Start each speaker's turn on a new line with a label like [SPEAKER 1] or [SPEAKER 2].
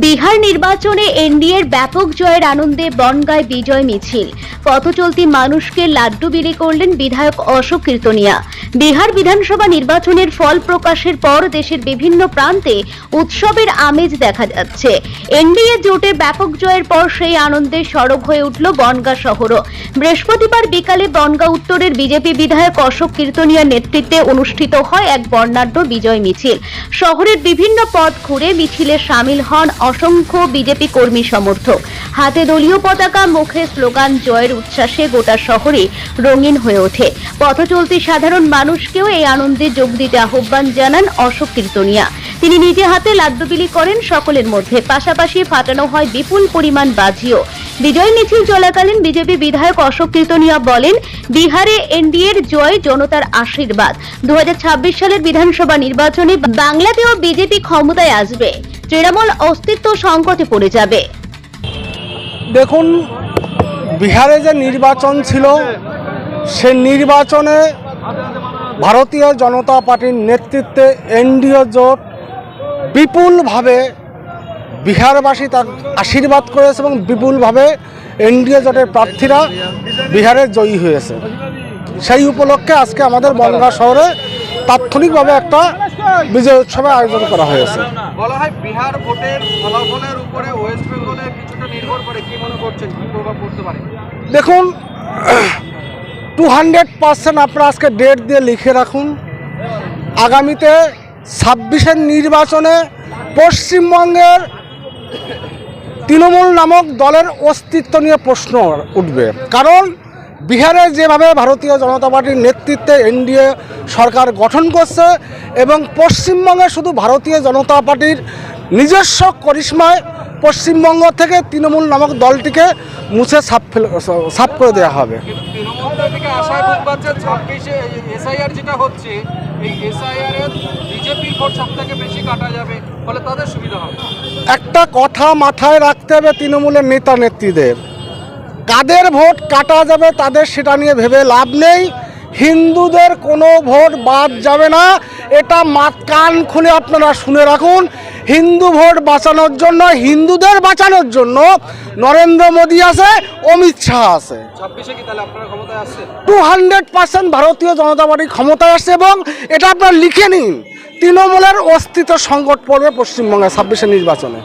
[SPEAKER 1] বিহার নির্বাচনে এনডিএর ব্যাপক জয়ের আনন্দে বনগায় বিজয় মিছিল। পথ চলতি মানুষকে লাড্ডু বিলি করলেন বিধায়ক অশোক কীর্তনিয়া। বিহার বিধানসভা নির্বাচনের ফল প্রকাশের পর দেশের বিভিন্ন প্রান্তে উৎসবের আমেজ দেখা যাচ্ছে। এনডিএ জোটে ব্যাপক জয়ের পর সেই আনন্দে সরব হয়ে উঠল বনগা শহরও বৃহস্পতিবার বিকালে বনগা উত্তরের বিজেপি বিধায়ক অশোক কীর্তনিয়ার নেতৃত্বে অনুষ্ঠিত হয় এক বর্ণাঢ্য বিজয় মিছিল। শহরের বিভিন্ন পথ ঘুরে মিছিলে সামিল হন অসংখ্য বিজেপি কর্মী সমর্থক। হাতে দলীয় পতাকা, মুখে স্লোগান, জয়ের উচ্ছ্বাসে গোটা শহরে রঙিন হয়ে ওঠে। পথ চলতি সাধারণ মানুষকেও এই আনন্দে যোগ দিতে আহ্বান জানান অশোক কীর্তনিয়া। তিনি নিজে হাতে লাড্ডু বিলি করেন সকলের মধ্যে। পাশাপাশি ফাটানো হয় বিপুল পরিমাণ বাজিও। বিজয় মিছিল চলাকালীন বিজেপি বিধায়ক অশোক কীর্তনিয়া বলেন, বিহারে এনডিএর জয় জনতার আশীর্বাদ। দু হাজার ছাব্বিশ সালের বিধানসভা নির্বাচনে বাংলাতেও বিজেপি ক্ষমতায় আসবে। তৃণমূল অস্তিত্ব সংকটে পড়ে যাবে।
[SPEAKER 2] দেখুন, বিহারে যে নির্বাচন ছিল, সে নির্বাচনে ভারতীয় জনতা পার্টির নেতৃত্বে এনডিও জোট বিপুলভাবে বিহারবাসী তার আশীর্বাদ করেছে এবং বিপুলভাবে এনডিএ জোটের প্রার্থীরা বিহারে জয়ী হয়েছে। সেই উপলক্ষে আজকে আমাদের বনগাঁ শহরে তাৎক্ষণিকভাবে একটা বিজয় উৎসবে আয়োজন করা হয়েছে।
[SPEAKER 3] বলা হয় বিহার ভোটের ফলাফলের উপরে ওয়েস্ট বেঙ্গলে কিছুটা নির্ভর করে। কি মনে করছেন? কি প্রভাব পড়তে পারে?
[SPEAKER 2] দেখুন টু হান্ড্রেড পার্সেন্ট আপনারা আজকে ডেট দিয়ে লিখে রাখুন। আগামীতে ছাব্বিশের নির্বাচনে পশ্চিমবঙ্গের তৃণমূল নামক দলের অস্তিত্ব নিয়ে প্রশ্ন উঠবে। কারণ বিহারে যেভাবে ভারতীয় জনতা পার্টির নেতৃত্বে এনডিএ সরকার গঠন করছে এবং পশ্চিমবঙ্গে শুধু ভারতীয় জনতা পার্টির নিজস্ব করিশ্মায় পশ্চিমবঙ্গ থেকে তৃণমূল নামক দলটিকে মুছে সাফ ফেলে সাফ করে দেওয়া হবে। একটা কথা মাথায় রাখতে হবে তৃণমূলের নেতা নেত্রীদের কাদের ভোট কাটা যাবে তাদের সেটা নিয়ে ভেবে লাভ নেই। হিন্দুদের কোনো ভোট বাদ যাবে না। এটা মাত কান খুলে আপনারা শুনে রাখুন। হিন্দু ভোট বাঁচানোর জন্য হিন্দুদের বাঁচানোর জন্য নরেন্দ্র মোদী আছে অমিত শাহ আছে। টু হান্ড্রেড পার্সেন্ট ভারতীয় জনতা পার্টি ক্ষমতায় আসছে এবং এটা আপনারা লিখে নিন। তৃণমূলের অস্তিত্ব সংকট পড়বে পশ্চিমবঙ্গে ছাব্বিশে নির্বাচনে।